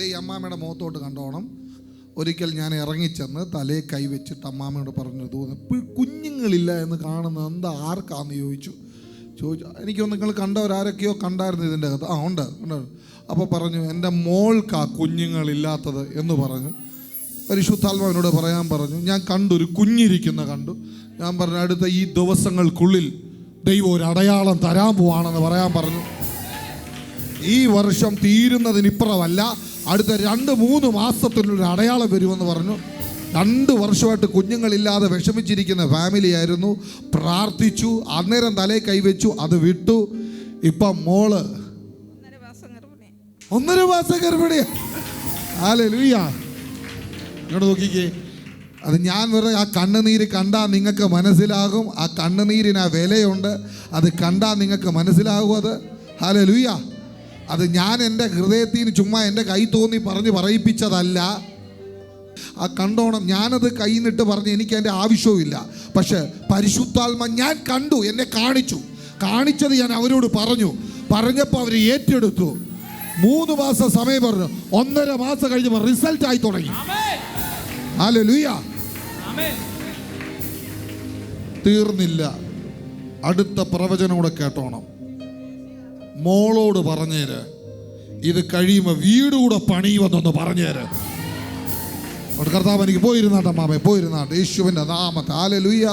അതേ അമ്മാമ്മയുടെ മുഖത്തോട്ട് കണ്ടോണം. ഒരിക്കൽ ഞാൻ ഇറങ്ങിച്ചെന്ന് തലയെ കൈവച്ചിട്ട് അമ്മാമ്മയോട് പറഞ്ഞു തോന്നുന്നു കുഞ്ഞുങ്ങളില്ല എന്ന് കാണുന്നത് എന്താ? ആർക്കാന്ന് ചോദിച്ചു. ചോദിച്ചു എനിക്കൊന്ന് നിങ്ങൾ കണ്ടവരാരൊക്കെയോ കണ്ടായിരുന്നു ഇതിന്റെ അകത്ത്. ആ ഉണ്ട് ഉണ്ട്. അപ്പോൾ പറഞ്ഞു എന്റെ മോൾക്കാ കുഞ്ഞുങ്ങളില്ലാത്തത് എന്ന് പറഞ്ഞു. പരിശുദ്ധാത്മാവിനോട് പറയാൻ പറഞ്ഞു ഞാൻ കണ്ടു ഒരു കുഞ്ഞിരിക്കുന്ന കണ്ടു. ഞാൻ പറഞ്ഞു അടുത്ത ഈ ദിവസങ്ങൾക്കുള്ളിൽ ദൈവം ഒരു അടയാളം തരാൻ പോവാണെന്ന് പറയാൻ പറഞ്ഞു. ഈ വർഷം തീരുന്നതിനിപ്പുറമല്ല അടുത്ത രണ്ട് മൂന്ന് മാസത്തിനൊരു അടയാളം വരുമെന്ന് പറഞ്ഞു. രണ്ട് വർഷമായിട്ട് കുഞ്ഞുങ്ങളില്ലാതെ വിഷമിച്ചിരിക്കുന്ന ഫാമിലി ആയിരുന്നു പ്രാർത്ഥിച്ചു അന്നേരം തലേ കൈവച്ചു അത് വിട്ടു. ഇപ്പം മോൾ ഒന്നര മാസം ഗർഭിണിയ ആലേ ലൂയ ഇങ്ങോട്ട് നോക്കിക്കേ. അത് ഞാൻ വെറുതെ ആ കണ്ണുനീര് കണ്ടാൽ നിങ്ങൾക്ക് മനസ്സിലാകും. ആ കണ്ണുനീരിന് ആ വിലയുണ്ട്. അത് കണ്ടാൽ നിങ്ങൾക്ക് മനസ്സിലാകും അത്. ഹാലേ ലൂയ അത് ഞാൻ എന്റെ ഹൃദയത്തിൽ നിന്ന് ചുമ്മാ എന്റെ കൈ തോന്നി പറഞ്ഞ് പറയിപ്പിച്ചതല്ല. ആ കണ്ടോണം ഞാനത് കൈ നിട്ട് പറഞ്ഞ് എനിക്ക് അതിന്റെ ആവശ്യവുമില്ല. പക്ഷെ പരിശുദ്ധാത്മ ഞാൻ കണ്ടു എന്നെ കാണിച്ചു. കാണിച്ചത് ഞാൻ അവരോട് പറഞ്ഞു. പറഞ്ഞപ്പോൾ അവർ ഏറ്റെടുത്തു. മൂന്ന് മാസം സമയം പറഞ്ഞു. ഒന്നര മാസം കഴിഞ്ഞപ്പോൾ റിസൾട്ട് ആയി തുടങ്ങി. ഹലോ ലൂയ തീർന്നില്ല. അടുത്ത പ്രവചനം കൂടെ കേട്ടോണം. മോളോട് പറഞ്ഞേര്. ഇത് കഴിയുമ്പോൾ വീടുകൂടെ പണിയുമെന്നൊന്ന് പറഞ്ഞേര്. കർത്താവ് എനിക്ക് പോയിരുന്നാട്ടെ മാമേ പോയിരുന്നാട്ടെ. യേശുവിന്റെ നാമത്തെ ആലെ ലുയ്യ